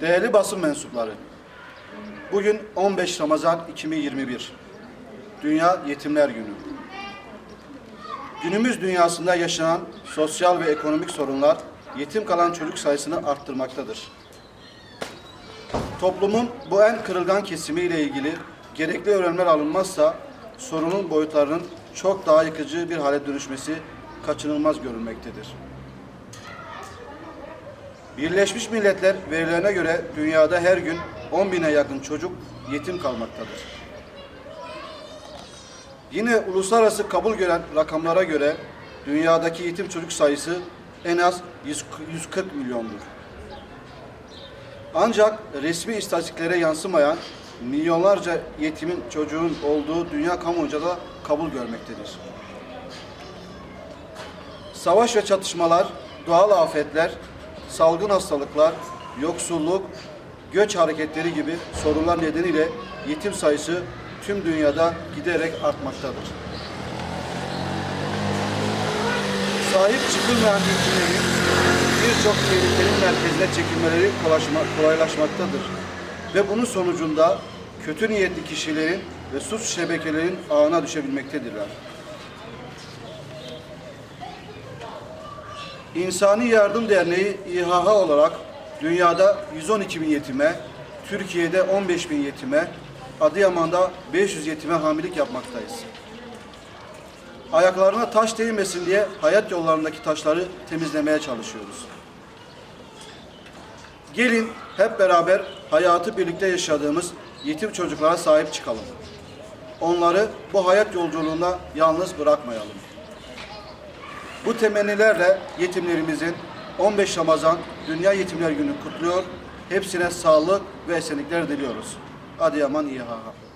Değerli basın mensupları, bugün 15 Ramazan 2021, Dünya Yetimler Günü. Günümüz dünyasında yaşanan sosyal ve ekonomik sorunlar yetim kalan çocuk sayısını arttırmaktadır. Toplumun bu en kırılgan kesimiyle ilgili gerekli önlemler alınmazsa sorunun boyutlarının çok daha yıkıcı bir hale dönüşmesi kaçınılmaz görülmektedir. Birleşmiş Milletler verilerine göre dünyada her gün 10 bine yakın çocuk yetim kalmaktadır. Yine uluslararası kabul gören rakamlara göre dünyadaki yetim çocuk sayısı en az 100 140 milyondur. Ancak resmi istatistiklere yansımayan milyonlarca yetimin çocuğun olduğu dünya kamuoyunca da kabul görmektedir. Savaş ve çatışmalar, doğal afetler, salgın hastalıklar, yoksulluk, göç hareketleri gibi sorunlar nedeniyle yetim sayısı tüm dünyada giderek artmaktadır. Sahip çıkılmayan ülkelerin birçok tehlikenin merkezine çekilmeleri kolaylaşma- kolaylaşmaktadır. Ve bunun sonucunda kötü niyetli kişilerin ve suç şebekelerin ağına düşebilmektedirler. İnsani Yardım Derneği İHH olarak dünyada 112 bin yetime, Türkiye'de 15 bin yetime, Adıyaman'da 500 yetime hamilelik yapmaktayız. Ayaklarına taş değmesin diye hayat yollarındaki taşları temizlemeye çalışıyoruz. Gelin hep beraber hayatı birlikte yaşadığımız yetim çocuklara sahip çıkalım. Onları bu hayat yolculuğunda yalnız bırakmayalım. Bu temennilerle yetimlerimizin 15 Ramazan Dünya Yetimler Günü kutluyor. Hepsine sağlık ve esenlikler diliyoruz. Adıyaman İHH.